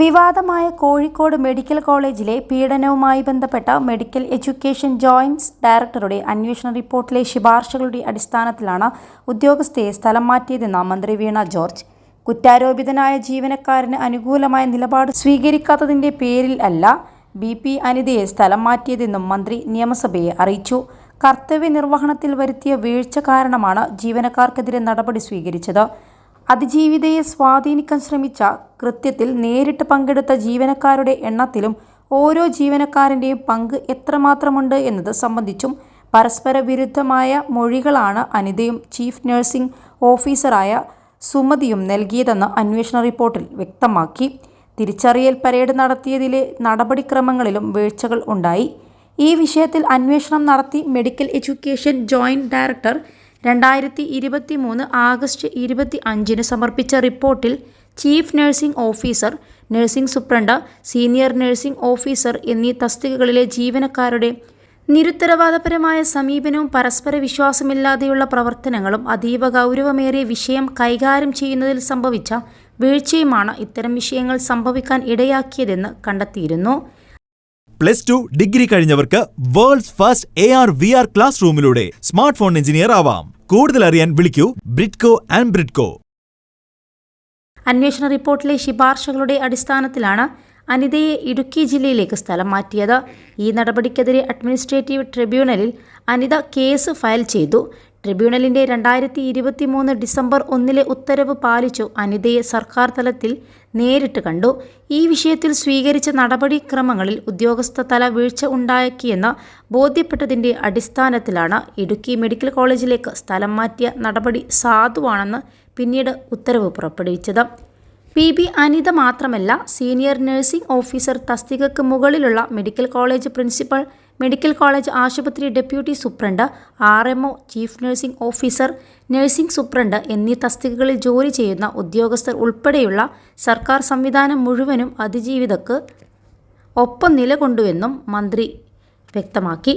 വിവാദമായ കോഴിക്കോട് മെഡിക്കൽ കോളേജിലെ പീഡനവുമായി ബന്ധപ്പെട്ട മെഡിക്കൽ എഡ്യൂക്കേഷൻ ജോയിൻസ് ഡയറക്ടറുടെ അന്വേഷണ റിപ്പോർട്ടിലെ ശുപാർശകളുടെ അടിസ്ഥാനത്തിലാണ് ഉദ്യോഗസ്ഥയെ സ്ഥലം മാറ്റിയതെന്ന് മന്ത്രി വീണ ജോർജ്. കുറ്റാരോപിതനായ ജീവനക്കാരന് അനുകൂലമായ നിലപാട് സ്വീകരിക്കാത്തതിന്റെ പേരിൽ അല്ല ബി പി അനിതയെ സ്ഥലം മാറ്റിയതെന്നും മന്ത്രി നിയമസഭയെ അറിയിച്ചു. കർത്തവ്യ നിർവഹണത്തിൽ വരുത്തിയ വീഴ്ച കാരണമാണ് ജീവനക്കാർക്കെതിരെ നടപടി സ്വീകരിച്ചത്. അതിജീവിതയെ സ്വാധീനിക്കാൻ ശ്രമിച്ച കൃത്യത്തിൽ നേരിട്ട് പങ്കെടുത്ത ജീവനക്കാരുടെ എണ്ണത്തിലും ഓരോ ജീവനക്കാരന്റെയും പങ്ക് എത്രമാത്രമുണ്ട് എന്നത് സംബന്ധിച്ചും പരസ്പര വിരുദ്ധമായ മൊഴികളാണ് അനിതയും ചീഫ് നഴ്സിംഗ് ഓഫീസറായ സുമതിയും നൽകിയതെന്ന് അന്വേഷണ റിപ്പോർട്ടിൽ വ്യക്തമാക്കി. തിരിച്ചറിയൽ പരേഡ് നടത്തിയതിലെ നടപടിക്രമങ്ങളിലും വീഴ്ചകൾ ഉണ്ടായി. ഈ വിഷയത്തിൽ അന്വേഷണം നടത്തി മെഡിക്കൽ എഡ്യൂക്കേഷൻ ജോയിന്റ് ഡയറക്ടർ രണ്ടായിരത്തി ഇരുപത്തി മൂന്ന് ആഗസ്റ്റ് ഇരുപത്തി അഞ്ചിന് സമർപ്പിച്ച റിപ്പോർട്ടിൽ chief nursing officer nursing superintendent senior nursing officer എന്നീ തസ്തികകളിലെ ജീവനക്കാരുടെ നിരുത്തരവാദപരമായ സമീപനവും പരസ്പര വിശ്വാസമില്ലാതെയുള്ള പ്രവർത്തനങ്ങളും അതീവ ഗൗരവമേറിയ വിഷയം കൈകാര്യം ചെയ്യുന്നതിൽ സംഭവിച്ച വീഴ്ചയുമാണ് ഇത്തരം വിഷയങ്ങൾ സംഭവിക്കാൻ ഇടയാക്കിയതെന്ന് കണ്ടെത്തിയിരുന്നു. Plus two degree കഴിഞ്ഞവർക്ക് world's first A R V R class റൂമിലൂടെ smart phone engineer ആവാം. കൂടുതൽ അറിയാൻ വിളിക്കൂ ബ്രിഡ്കോ ആൻഡ് ബ്രിഡ്കോ അന്വേഷണ റിപ്പോർട്ടിലെ ശിപാർശകളുടെ അടിസ്ഥാനത്തിലാണ് അനിതയെ ഇടുക്കി ജില്ലയിലേക്ക് സ്ഥലം മാറ്റിയത്. ഈ നടപടിക്കെതിരെ അഡ്മിനിസ്ട്രേറ്റീവ് ട്രിബ്യൂണലിൽ അനിത കേസ് ഫയൽ ചെയ്തു. ട്രിബ്യൂണലിന്റെ രണ്ടായിരത്തി ഇരുപത്തി മൂന്ന് ഡിസംബർ ഒന്നിലെ ഉത്തരവ് പാലിച്ചു അനിതയെ സർക്കാർ തലത്തിൽ നേരിട്ട് കണ്ടു. ഈ വിഷയത്തിൽ സ്വീകരിച്ച നടപടിക്രമങ്ങളിൽ ഉദ്യോഗസ്ഥ തല വീഴ്ച ഉണ്ടാക്കിയെന്ന് ബോധ്യപ്പെട്ടതിന്റെ അടിസ്ഥാനത്തിലാണ് ഇടുക്കി മെഡിക്കൽ കോളേജിലേക്ക് സ്ഥലം മാറ്റിയ നടപടി സാധുവാണെന്ന് പിന്നീട് ഉത്തരവ് പുറപ്പെടുവിച്ചത്. പി ബി അനിത മാത്രമല്ല സീനിയർ നഴ്സിംഗ് ഓഫീസർ തസ്തികക്ക് മുകളിലുള്ള medical college principal medical college ആശുപത്രി deputy superintendent R M O chief nursing officer nursing superintendent എന്നീ തസ്തികകളിൽ ജോലി ചെയ്യുന്ന ഉദ്യോഗസ്ഥർ ഉൾപ്പെടെയുള്ള സർക്കാർ സംവിധാനം മുഴുവനും അതിജീവിതക്ക് ഒപ്പം നിലകൊണ്ടുവെന്നും മന്ത്രി വ്യക്തമാക്കി.